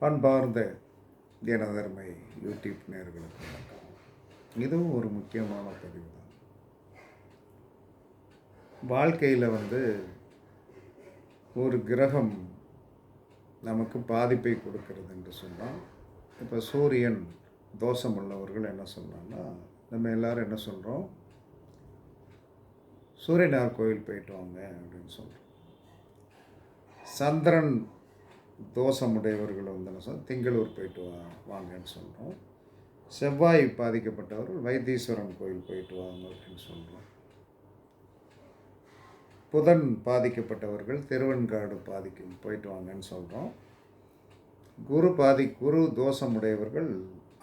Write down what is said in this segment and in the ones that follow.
அன்பார்ந்த தினதர்மை யூடியூப் நேர்களுக்கு வணக்கம். இதுவும் ஒரு முக்கியமான பதிவு தான் வாழ்க்கையில் வந்து ஒரு கிரகம் நமக்கு பாதிப்பை கொடுக்கிறது என்று சொன்னால் இப்போ சூரியன் தோஷம் உள்ளவர்கள் என்ன சொன்னான்னா நம்ம எல்லாரும் என்ன சொல்கிறோம் சூரியனார் கோயில் போயிட்டு வாங்க அப்படின்னு சொல்கிறோம் சந்திரன் தோஷமுடையவர்கள் வந்து என்ன திங்களூர் போயிட்டு வா வாங்கன்னு சொல்கிறோம் செவ்வாய் பாதிக்கப்பட்டவர்கள் வைத்தீஸ்வரன் கோயில் போயிட்டு வாங்க அப்படின்னு சொல்கிறோம் புதன் பாதிக்கப்பட்டவர்கள் திருவெண்காடு பாதிக்கும் போயிட்டு வாங்கன்னு சொல்கிறோம் குரு பாதி குரு தோஷமுடையவர்கள்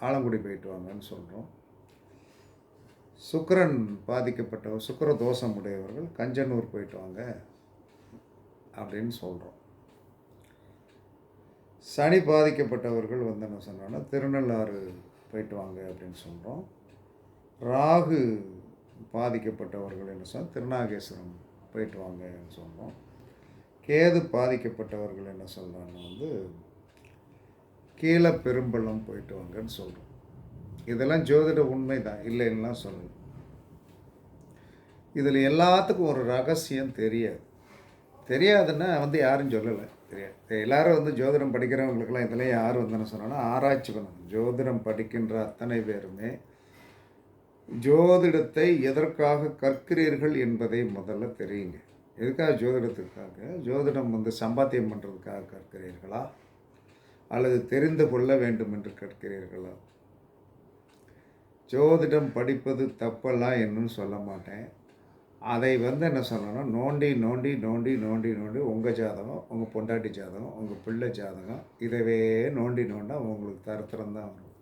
ஆலங்குடி போயிட்டு வாங்கன்னு சொல்கிறோம் சுக்கிரன் பாதிக்கப்பட்டவர் சுக்கர தோஷம் உடையவர்கள் கஞ்சனூர் போயிட்டு வாங்க அப்படின்னு சொல்கிறோம் சனி பாதிக்கப்பட்டவர்கள் வந்து என்ன சொன்னோன்னா திருநள்ளாறு போயிட்டு வாங்க அப்படின்னு சொல்கிறோம் ராகு பாதிக்கப்பட்டவர்கள் என்ன சொன்னால் திருநாகேஸ்வரம் போயிட்டு வாங்கன்னு சொல்கிறோம் கேது பாதிக்கப்பட்டவர்கள் என்ன சொல்கிறாங்கன்னா வந்து கீழே பெரும்பள்ளம் போயிட்டு வாங்கன்னு சொல்கிறோம் இதெல்லாம் ஜோதிட உண்மை தான் இல்லைன்னா சொல்லணும் இதில் எல்லாத்துக்கும் ஒரு ரகசியம் தெரியாது. தெரியாதுன்னா வந்து யாரும் சொல்லலை. தெரியாது. எல்லாரும் வந்து ஜோதிடம் படிக்கிறவங்களுக்கெல்லாம் இதெல்லாம் யார் வந்து என்ன சொன்னாங்கன்னா ஆராய்ச்சி பண்ணணும். ஜோதிடம் படிக்கின்ற அத்தனை பேருமே ஜோதிடத்தை எதற்காக கற்கிறீர்கள் என்பதை முதல்ல தெரியுங்க. எதுக்காக ஜோதிடத்துக்காக? ஜோதிடம் வந்து சம்பாத்தியம் பண்ணுறதுக்காக கற்கிறீர்களா? அல்லது தெரிந்து கொள்ள வேண்டும் என்று கற்கிறீர்களா? ஜோதிடம் படிப்பது தப்பெல்லாம் என்னன்னு சொல்ல மாட்டேன். அதை வந்து என்ன சொல்லணும்னா நோண்டி நோண்டி நோண்டி நோண்டி நோண்டி உங்கள் ஜாதகம் உங்கள் பொண்டாட்டி ஜாதகம் உங்கள் பிள்ளை ஜாதகம் இதவே நோண்டி நோண்டா உங்களுக்கு தருத்திரம் தான் வரும்.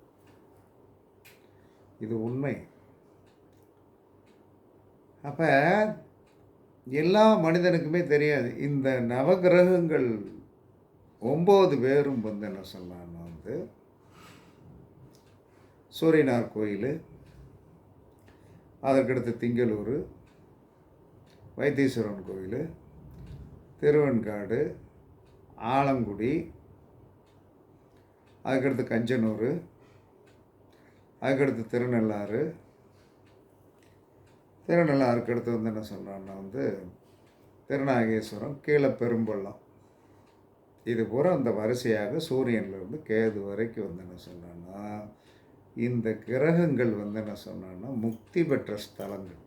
இது உண்மை. அப்போ எல்லா மனிதனுக்குமே தெரியாது. இந்த நவகிரகங்கள் ஒம்பது பேரும் வந்து என்ன சொல்லலாம்னா வந்து சூரியனார் கோயில் அதற்கடுத்து திங்களூர் வைத்தீஸ்வரன் கோயில் திருவெண்காடு ஆலங்குடி அதுக்கடுத்து கஞ்சனூர் அதுக்கடுத்து திருநள்ளாறு. திருநள்ளாறுக்கு அடுத்து வந்து என்ன சொல்கிறான்னா வந்து திருநாகேஸ்வரம் கீழே பெரும்பள்ளம். இது பூரா அந்த வரிசையாக சூரியன்லேருந்து கேது வரைக்கும் வந்து என்ன சொல்கிறான்னா இந்த கிரகங்கள் வந்து என்ன சொன்னான்னா முக்தி பெற்ற ஸ்தலங்கள்.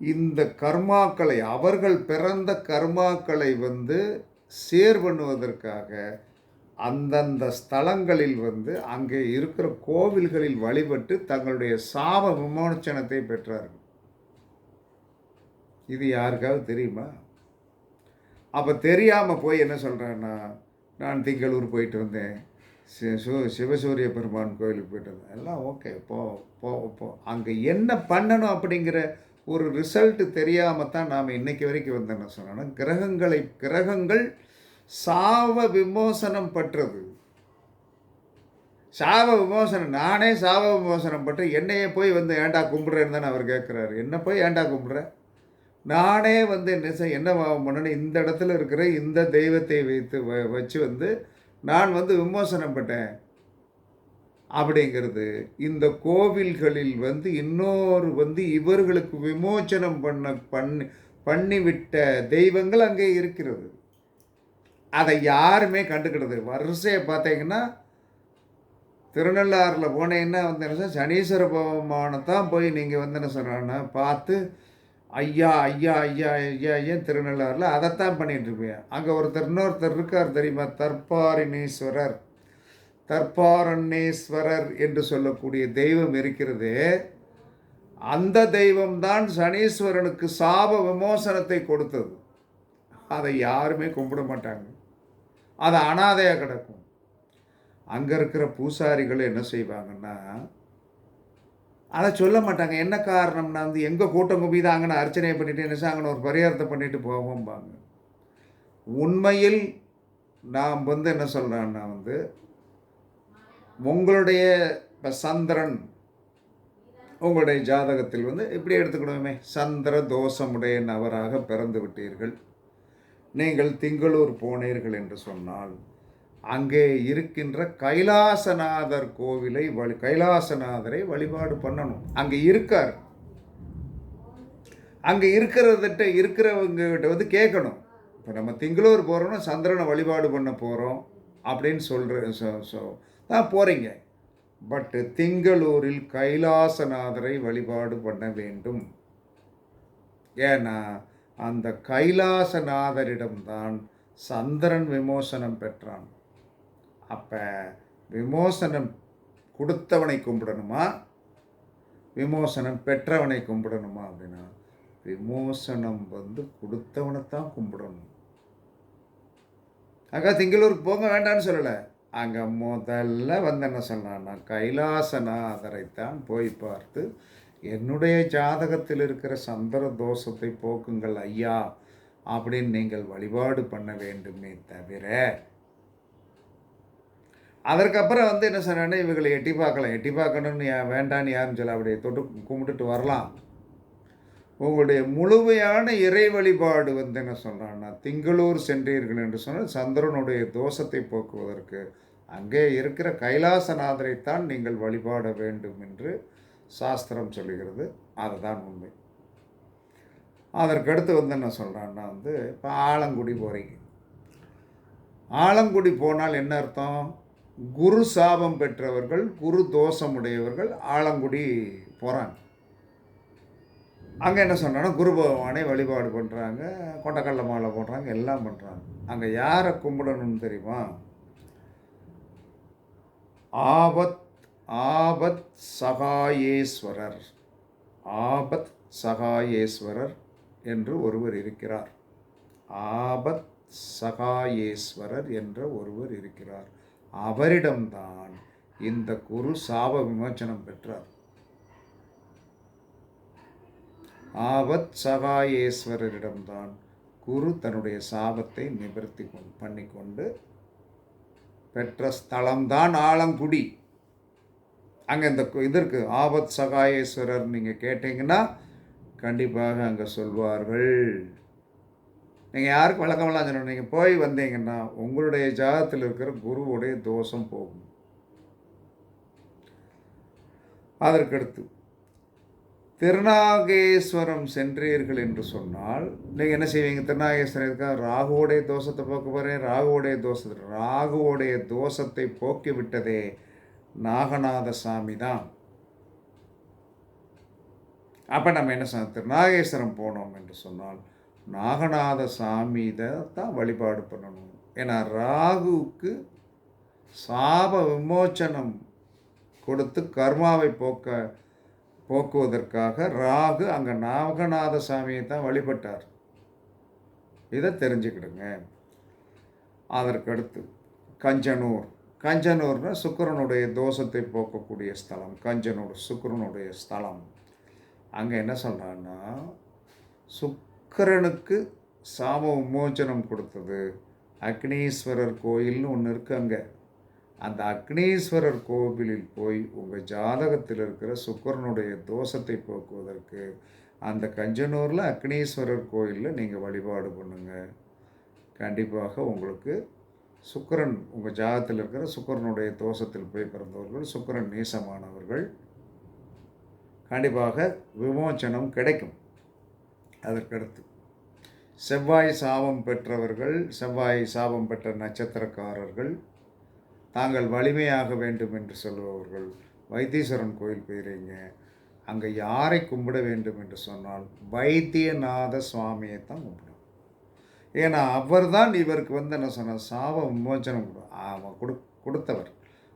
இந்த கர்மாக்களை அவர்கள் பிறந்த கர்மாக்களை வந்து சேர் பண்ணுவதற்காக அந்தந்த ஸ்தலங்களில் வந்து அங்கே இருக்கிற கோவில்களில் வழிபட்டு தங்களுடைய சாப விமோச்சனத்தை பெற்றார்கள். இது யாருக்காவது தெரியுமா? அப்போ தெரியாமல் போய் என்ன சொல்கிறேன்னா நான் திங்களூர் போயிட்டு வந்தேன். சி சு சிவசூரிய பெருமான் கோயிலுக்கு போயிட்டு வந்தேன். எல்லாம் ஓகே போ போ. அங்கே என்ன பண்ணணும் அப்படிங்கிற ஒரு ரிசல்ட்டு தெரியாமல் தான் நாம் இன்னைக்கு வரைக்கும் வந்து என்ன சொன்னோன்னா கிரகங்களை கிரகங்கள் சாவ விமோசனம் பற்றது. சாவ விமோசனம் நானே சாவ விமோசனம் பட்டு என்னையே போய் வந்து ஏண்டா கும்பிட்றேன்னு தானே அவர் கேட்குறாரு என்ன போய் ஏண்டா கும்பிட்ற? நானே வந்து என்ன செய் என்ன பண்ணணும்? இந்த இடத்துல இருக்கிற இந்த தெய்வத்தை வைத்து வ வச்சு வந்து நான் வந்து விமோசனம் பட்டேன். அப்படிங்கிறது இந்த கோவில்களில் வந்து இன்னொரு வந்து இவர்களுக்கு விமோச்சனம் பண்ண பண்ணி பண்ணிவிட்ட தெய்வங்கள் அங்கே இருக்கிறது. அதை யாருமே கண்டுக்கிறது வரிசையை பார்த்தீங்கன்னா திருநள்ளாறில் போனீங்கன்னா வந்து என்ன சொல்ல சனீஸ்வர பகவானை தான் போய் நீங்கள் வந்து என்ன சொல்கிறாங்கன்னா பார்த்து ஐயா ஐயா ஐயா ஐயா ஐயா திருநள்ளாறில் அதைத்தான் பண்ணிகிட்டு இருப்பீங்க அங்கே ஒருத்தர் இன்னொருத்தர் இருக்கார் தெரியுமா? தற்பாரிணீஸ்வரர் தற்பாரண்யேஸ்வரர் என்று சொல்லக்கூடிய தெய்வம் இருக்கிறது அந்த தெய்வம்தான் சனீஸ்வரனுக்கு சாப விமோசனத்தை கொடுத்தது. அதை யாருமே கும்பிட மாட்டாங்க. அது அனாதையாக கிடக்கும். அங்கே இருக்கிற பூசாரிகள் என்ன செய்வாங்கன்னா அதை சொல்ல மாட்டாங்க. என்ன காரணம்னா வந்து எங்கே கூட்டம் குவிதாங்கன்னு அர்ச்சனை பண்ணிட்டு என்ன செய்வாங்கன்னு ஒரு பரிகாரத்தை பண்ணிட்டு போவோம்பாங்க. உண்மையில் நாம் வந்து என்ன சொல்கிறேன்னா வந்து உங்களுடைய இப்போ சந்திரன் உங்களுடைய ஜாதகத்தில் வந்து இப்படி எடுத்துக்கணுமே. சந்திர தோஷமுடைய நபராக பிறந்து விட்டீர்கள். நீங்கள் திங்களூர் போனீர்கள் என்று சொன்னால் அங்கே இருக்கின்ற கைலாசநாதர் கோவிலை வழி கைலாசநாதரை வழிபாடு பண்ணணும். அங்கே இருக்கார். அங்கே இருக்கிறதிட்ட இருக்கிறவங்ககிட்ட வந்து கேட்கணும். இப்போ நம்ம திங்களூர் போகிறோம்னா சந்திரனை வழிபாடு பண்ண போகிறோம் அப்படின்னு சொல்கிற ஸோ தான் போகிறீங்க பட்டு திங்களூரில் கைலாசநாதரை வழிபாடு பண்ண வேண்டும். ஏன்னா அந்த கைலாசநாதரிடம்தான் சந்திரன் விமோசனம் பெற்றான். அப்போ விமோசனம் கொடுத்தவனை கும்பிடணுமா? விமோசனம் பெற்றவனை கும்பிடணுமா அப்படின்னா விமோசனம் வந்து கொடுத்தவனைத்தான் கும்பிடணும். அங்கே திங்களூருக்கு போங்க வேண்டாம்னு சொல்லலை. அங்கே முதல்ல வந்து என்ன சொன்னான்னா கைலாசநாதரைத்தான் போய் பார்த்து என்னுடைய ஜாதகத்தில் இருக்கிற சந்திர தோஷத்தை போக்குங்கள் ஐயா அப்படின்னு நீங்கள் வழிபாடு பண்ண வேண்டுமே தவிர. அதற்கப்புறம் வந்து என்ன சொன்னேன்னா இவங்களை எட்டி பார்க்கலாம். எட்டி பார்க்கணும்னு வேண்டான்னு யாருன்னு சொல்ல அப்படியே தொட்டு கும்பிட்டுட்டு வரலாம். உங்களுடைய முழுமையான இறை வழிபாடு வந்து என்ன சொல்கிறான்னா திங்களூர் சென்றீர்கள் என்று சொன்னால் சந்திரனுடைய தோஷத்தை போக்குவதற்கு அங்கே இருக்கிற கைலாசநாதரைத்தான் நீங்கள் வழிபாட வேண்டும் என்று சாஸ்திரம் சொல்லுகிறது. அதுதான் உண்மை. அதற்கடுத்து வந்து என்ன சொல்கிறான்னா வந்து இப்போ ஆலங்குடி போகிறீங்க ஆலங்குடி போனால் என்ன அர்த்தம்? குரு சாபம் பெற்றவர்கள் குரு தோஷமுடையவர்கள் ஆலங்குடி போகிறாங்க அங்கே என்ன சொன்னான்னா குரு பகவானை வழிபாடு பண்ணுறாங்க கொண்டக்கடல மாலை போடுறாங்க எல்லாம் பண்ணுறாங்க அங்கே யாரை கும்பிடணும்னு தெரியுமா? ஆபத் ஆபத் சகாயேஸ்வரர். ஆபத் சகாயேஸ்வரர் என்று ஒருவர் இருக்கிறார். ஆபத் சகாயேஸ்வரர் என்ற ஒருவர் இருக்கிறார். அவரிடம்தான் இந்த குரு சாப விமோச்சனம் பெற்றார். ஆபத் சகாயேஸ்வரரிடம்தான் குரு தன்னுடைய சாபத்தை நிவர்த்தி கொண் பண்ணிக்கொண்டு பெற்ற ஸ்தலம்தான் ஆலங்குடி. அங்கே இந்த கு- இது இருக்குது ஆபத் சகாயேஸ்வரர் நீங்கள் கேட்டிங்கன்னா கண்டிப்பாக அங்கே சொல்வார்கள். நீங்கள் யாருக்கு வழக்கமெல்லாம் சொல்லணும்? நீங்கள் போய் வந்தீங்கன்னா உங்களுடைய ஜாதத்தில் இருக்கிற குருவுடைய தோஷம் போகும். அதற்கடுத்து திருநாகேஸ்வரம் சென்றீர்கள் என்று சொன்னால் நீங்கள் என்ன செய்வீங்க? திருநாகேஸ்வரம் இருக்கா ராகுவோடைய தோஷத்தை போக்க போகிறேன் ராகுவோடைய தோஷத்தை ராகுவோடைய தோஷத்தை போக்கி விட்டதே நாகநாத சாமி தான். அப்போ நம்ம என்ன சொன்னோம் திருநாகேஸ்வரம் போனோம் என்று சொன்னால் நாகநாத சாமி தான் வழிபாடு பண்ணணும். ஏன்னா ராகுவுக்கு சாப விமோச்சனம் கொடுத்து கர்மாவை போக்க போக்குவதற்காக ராகு அங்கே நாகநாத சாமியை தான் வழிபட்டார். இதை தெரிஞ்சுக்கிடுங்க. அதற்கடுத்து கஞ்சனூர். கஞ்சனூர்னா சுக்கிரனுடைய தோஷத்தை போக்கக்கூடிய ஸ்தலம். கஞ்சனூர் சுக்கரனுடைய ஸ்தலம். அங்கே என்ன சொல்கிறான்னா சுக்கிரனுக்கு சாப விமோச்சனம் கொடுத்தது. அக்னீஸ்வரர் கோயில்னு ஒன்று இருக்குது அங்கே. அந்த அக்னீஸ்வரர் கோவிலில் போய் உங்கள் ஜாதகத்தில் இருக்கிற சுக்கரனுடைய தோஷத்தை போக்குவதற்கு அந்த கஞ்சனூரில் அக்னீஸ்வரர் கோயிலில் நீங்கள் வழிபாடு பண்ணுங்கள் கண்டிப்பாக உங்களுக்கு சுக்கிரன் உங்கள் ஜாதகத்தில் இருக்கிற சுக்கிரனுடைய தோஷத்தில் போய் பிறந்தவர்கள் சுக்கரன் நீசமானவர்கள் கண்டிப்பாக விமோச்சனம் கிடைக்கும். அதற்கடுத்து செவ்வாய் சாபம் பெற்றவர்கள் செவ்வாய் சாபம் பெற்ற நட்சத்திரக்காரர்கள் தாங்கள் வலிமையாக வேண்டும் என்று சொல்பவர்கள் வைத்தீஸ்வரன் கோயில் போயிறீங்க அங்கே யாரை கும்பிட வேண்டும் என்று சொன்னால் வைத்தியநாத சுவாமியை தான் கும்பிடும் ஏன்னா அவர் தான் இவருக்கு வந்து என்ன சொன்னார்? சாப விமோச்சனம் கொடு- அவன் கொடு கொடுத்தவர்.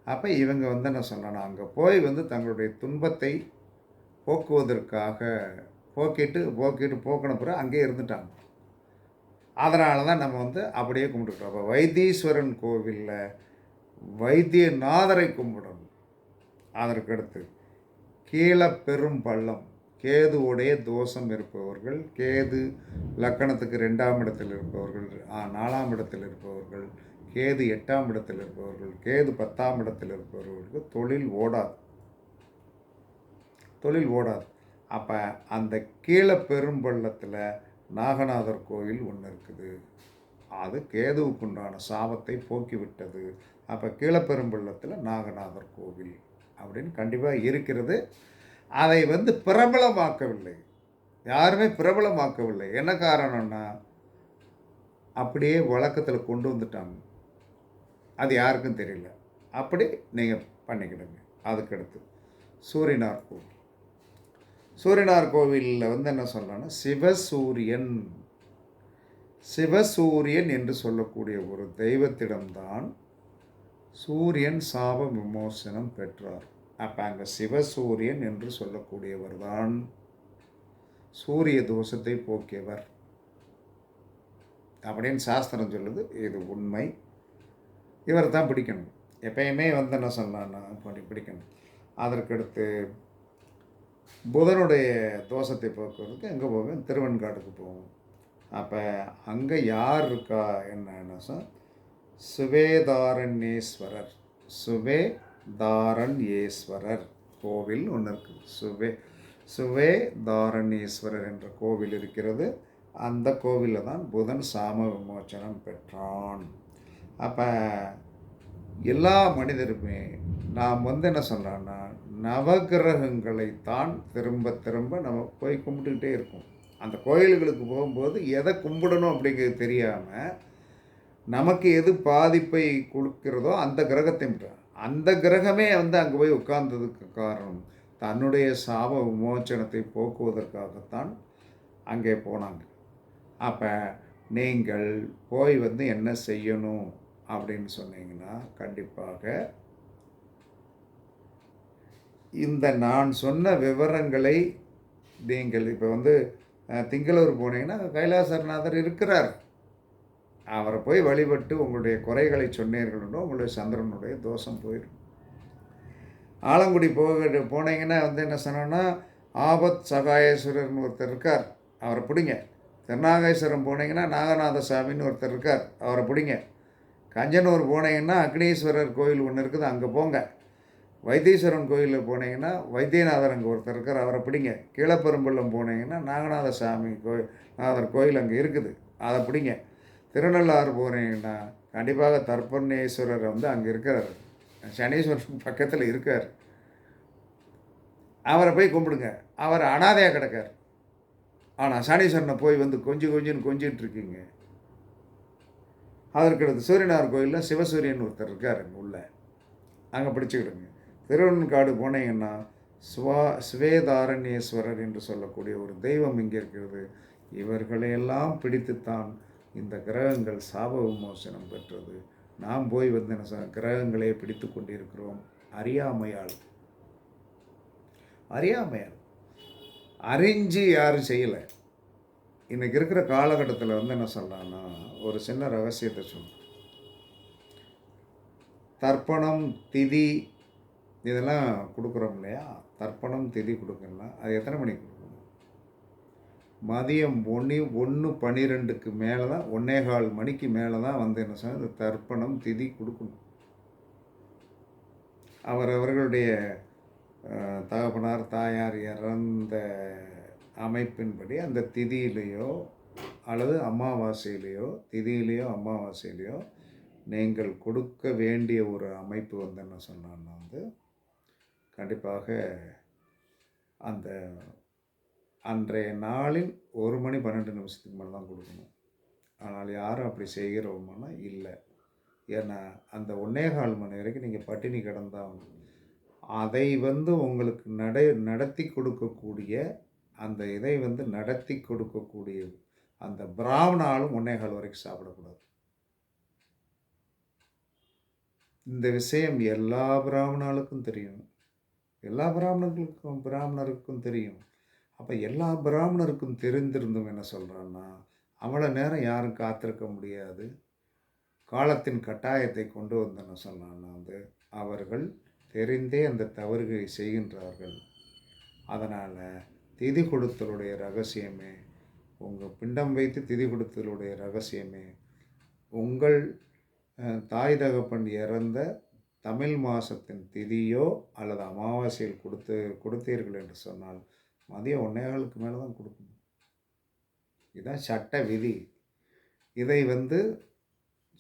அப்போ இவங்க வந்து என்ன சொன்னால் அங்கே போய் வந்து தங்களுடைய துன்பத்தை போக்குவதற்காக போக்கிட்டு போக்கிட்டு போக்கின பிறகு அங்கேயே இருந்துட்டாங்க. அதனால தான் நம்ம வந்து அப்படியே கும்பிட்டுருக்கோம் அப்போ வைத்தீஸ்வரன் கோவிலில் வைத்தியநாதரை கும்பிடணும். அதற்கடுத்து கீழே பெரும் பள்ளம் கேதுவுடைய தோஷம் இருப்பவர்கள் கேது லக்கணத்துக்கு ரெண்டாம் இடத்தில் இருப்பவர்கள் ஆ, நாலாம் இடத்தில் இருப்பவர்கள் கேது எட்டாம் இடத்தில் இருப்பவர்கள் கேது பத்தாம் இடத்தில் இருப்பவர்களுக்கு தொழில் ஓடாது. தொழில் ஓடாது. அப்போ அந்த கீழே பெரும்பள்ளத்தில் நாகநாதர் கோயில் ஒன்று இருக்குது. அது கேதுவுக்குண்டான சாபத்தை போக்கிவிட்டது. அப்போ கீழப்பெரும்பள்ளத்தில் நாகநாதர் கோவில் அப்படின்னு கண்டிப்பாக இருக்கிறது. அதை வந்து பிரபலமாக்கவில்லை. யாருமே பிரபலமாக்கவில்லை. என்ன காரணம்னா அப்படியே வழக்கத்தில் கொண்டு வந்துட்டாங்க. அது யாருக்கும் தெரியல. அப்படி நீங்கள் பண்ணிக்கிடுங்க. அதுக்கடுத்து சூரியனார் கோவில். சூரியனார் கோவிலில் வந்து என்ன சொல்லலாம்னா சிவசூரியன். சிவசூரியன் என்று சொல்லக்கூடிய ஒரு தெய்வத்திடம்தான் சூரியன் சாப விமோசனம் பெற்றார். அப்போ அங்கே சிவசூரியன் என்று சொல்லக்கூடியவர் தான் சூரிய தோஷத்தை போக்கியவர். அப்படின்னு சாஸ்திரம் சொல்லுது இது உண்மை. இவர் தான் பிடிக்கணும். எப்பயுமே வந்து என்ன சொல்லலாம்னா அப்படி பிடிக்கணும். அதற்கடுத்து புதனுடைய தோஷத்தை போக்குவதற்கு எங்கே போவேன்? திருவெண்காடுக்கு போவோம் அப்போ அங்கே யார் இருக்கா? என்னன்னா சுவேதாரண்யேஸ்வரர். சுவே தாரண்யேஸ்வரர் கோவில் ஒன்று இருக்குது சுவே சுவே தாரண்யேஸ்வரர் என்ற கோவில் இருக்கிறது. அந்த கோவிலில் தான் புதன் சாம விமோச்சனம் பெற்றான். அப்போ எல்லா மனிதருமே நாம் வந்து என்ன சொல்கிறோன்னா நவகிரகங்களை தான் திரும்ப திரும்ப நம்ம போய் கும்பிட்டுக்கிட்டே இருக்கோம். அந்த கோயில்களுக்கு போகும்போது எதை கும்பிடணும் அப்படிங்கிறது தெரியாமல் நமக்கு எது பாதிப்பை கொடுக்கிறதோ அந்த கிரகத்தை அந்த கிரகமே வந்து அங்கே போய் உட்கார்ந்ததுக்கு காரணம் தன்னுடைய சாப விமோச்சனத்தை போக்குவதற்காகத்தான் அங்கே போனாங்க. அப்போ நீங்கள் போய் வந்து என்ன செய்யணும் அப்படின்னு சொன்னீங்கன்னா கண்டிப்பாக இந்த நான் சொன்ன விவரங்களை நீங்கள் இப்போ வந்து திங்களூர் போனீங்கன்னா கைலாசநாதர் இருக்கிறார். அவரை போய் வழிபட்டு உங்களுடைய குறைகளை சொன்னீர்கள்னோ உங்களுடைய சந்திரனுடைய தோஷம் போயிடும். ஆலங்குடி போக போனீங்கன்னா வந்து என்ன சொன்னோன்னா ஆபத் சகாயேஸ்வரர்னு ஒருத்தர் இருக்கார் அவரை பிடிங்க. திருநாகேஸ்வரம் போனீங்கன்னா நாகநாத சாமின்னு ஒருத்தர் இருக்கார் அவரை பிடிங்க. கஞ்சனூர் போனீங்கன்னா அக்னீஸ்வரர் கோயில் ஒன்று இருக்குது அங்கே போங்க. வைத்தீஸ்வரன் கோயிலில் போனீங்கன்னா வைத்தியநாதர் அங்கே ஒருத்தர் இருக்கார் அவரை பிடிங்க. கீழப்பெரும்பள்ளம் போனீங்கன்னா நாகநாத சாமி கோயில் நாதர் கோயில் அங்கே இருக்குது அதை பிடிங்க. திருநள்ளாறு போகிறீங்கன்னா கண்டிப்பாக தர்ப்பணேஸ்வரர் வந்து அங்கே இருக்கிறார் சனீஸ்வரன் பக்கத்தில் இருக்கார். அவரை போய் கும்பிடுங்க. அவர் அனாதையாக கிடக்கார். ஆனால் சனீஸ்வரனை போய் வந்து கொஞ்சம் கொஞ்சின்னு கொஞ்சிட்டு இருக்கீங்க. அதற்கடுத்து சூரியனார் கோயிலில் சிவசூரியன் ஒருத்தர் இருக்கார் எங்கள் உள்ள. அங்கே பிடிச்சிக்கிடுங்க. திருவண்ணாடு போனீங்கன்னா சுவா சுவேதாரண்யேஸ்வரர் என்று சொல்லக்கூடிய ஒரு தெய்வம் இங்கே இருக்கிறது. இவர்களையெல்லாம் பிடித்துத்தான் இந்த கிரகங்கள் சாப விமோசனம் பெற்றது. நாம் போய் வந்து என்ன கிரகங்களே பிடித்து கொண்டிருக்கிறோம். அறியாமையால். அறியாமையால். அறிஞ்சு யாரும் செய்யலை. இன்றைக்கி இருக்கிற காலகட்டத்தில் வந்து என்ன சொல்லலாம்னா ஒரு சின்ன ரகசியத்தை சொல்கிறேன் தர்ப்பணம் திதி இதெல்லாம் கொடுக்குறோம் இல்லையா? தர்ப்பணம் திதி கொடுக்கலாம் அது எத்தனை மணிக்கு மதியம் ஒன்று ஒன்று பன்னிரெண்டுக்கு மேலே தான் ஒன்னே கால் மணிக்கு மேலே தான் வந்து என்ன சொன்ன இந்த தர்ப்பணம் திதி கொடுக்கணும். அவரவர்களுடைய அவர்களுடைய தகப்பனார் தாயார் இறந்த அமைப்பின்படி அந்த திதியிலேயோ அல்லது அமாவாசையிலேயோ திதியிலேயோ அமாவாசையிலேயோ நீங்கள் கொடுக்க வேண்டிய ஒரு அமைப்பு வந்து என்ன சொன்னான்னா வந்து கண்டிப்பாக அந்த அன்றைய நாளில் ஒரு மணி பன்னெண்டு நிமிஷத்துக்கு மேலே தான் கொடுக்கணும். ஆனால் யாரும் அப்படி செய்கிறோம்னா இல்லை. ஏன்னா அந்த ஒன்னேகால் மணி வரைக்கும் நீங்கள் பட்டினி கிடந்தாகணும் அதை வந்து உங்களுக்கு நடை நடத்தி கொடுக்கக்கூடிய அந்த இதை வந்து நடத்தி கொடுக்கக்கூடிய அந்த பிராமணாலும் ஒன்னேகால் கால் வரைக்கும் சாப்பிடக்கூடாது. இந்த விஷயம் எல்லா பிராமணாளுக்கும் தெரியும். எல்லா பிராமணர்களுக்கும் பிராமணருக்கும் தெரியும். அப்போ எல்லா பிராமணருக்கும் தெரிந்திருந்தும் என்ன சொல்கிறான்னா அவ்வளோ நேரம் யாரும் காத்திருக்க முடியாது. காலத்தின் கட்டாயத்தை கொண்டு வந்தன சொன்னான்னா வந்து அவர்கள் தெரிந்தே அந்த தவறுகளை செய்கின்றார்கள். அதனால் திதி கொடுத்தலுடைய ரகசியமே உங்கள் பிண்டம் வைத்து திதி கொடுத்தலுடைய ரகசியமே உங்கள் தாய் தகப்பன் இறந்த தமிழ் மாதத்தின் திதியோ அல்லது அமாவாசையில் கொடுத்து கொடுத்தீர்கள் என்று சொன்னால் மதியம் ஒன்னேகாலுக்கு மேலே தான் கொடுக்கணும். இதுதான் சட்ட விதி. இதை வந்து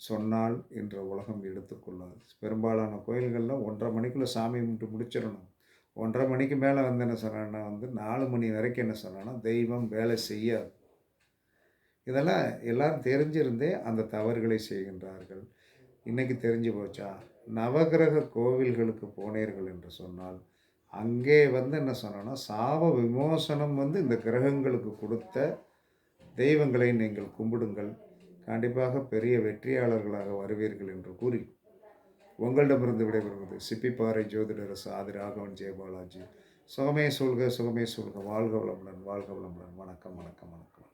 சொன்னால் என்ற உலகம் எடுத்துக்கொள்ளாது பெரும்பாலான கோயில்களில் ஒன்றரை மணிக்குள்ளே சாமி கும்பிட்டு முடிச்சிடணும். ஒன்றரை மணிக்கு மேலே வந்து என்ன சொன்னேன்னா வந்து நாலு மணி வரைக்கும் என்ன சொன்னான்னா தெய்வம் வேலை செய்யாது. இதெல்லாம் எல்லாரும் தெரிஞ்சிருந்தே அந்த தவறுகளை செய்கின்றார்கள். இன்றைக்கி தெரிஞ்சு போச்சா? நவகிரக கோவில்களுக்கு போனீர்கள் என்று சொன்னால் அங்கே வந்து என்ன சொன்னோன்னா சாப விமோசனம் வந்து இந்த கிரகங்களுக்கு கொடுத்த தெய்வங்களை நீங்கள் கும்பிடுங்கள். கண்டிப்பாக பெரிய வெற்றியாளர்களாக வருவீர்கள் என்று கூறி உங்களிடமிருந்து விடைபெறுவது சிப்பிப்பாறை ஜோதிடரசு ஆதி ராகவன் ஜெயபாலாஜி சுகமே சொல்க சுகமே சொல்க வாழ்க வளமுடன் வாழ்க வளமுடன். வணக்கம் வணக்கம் வணக்கம்.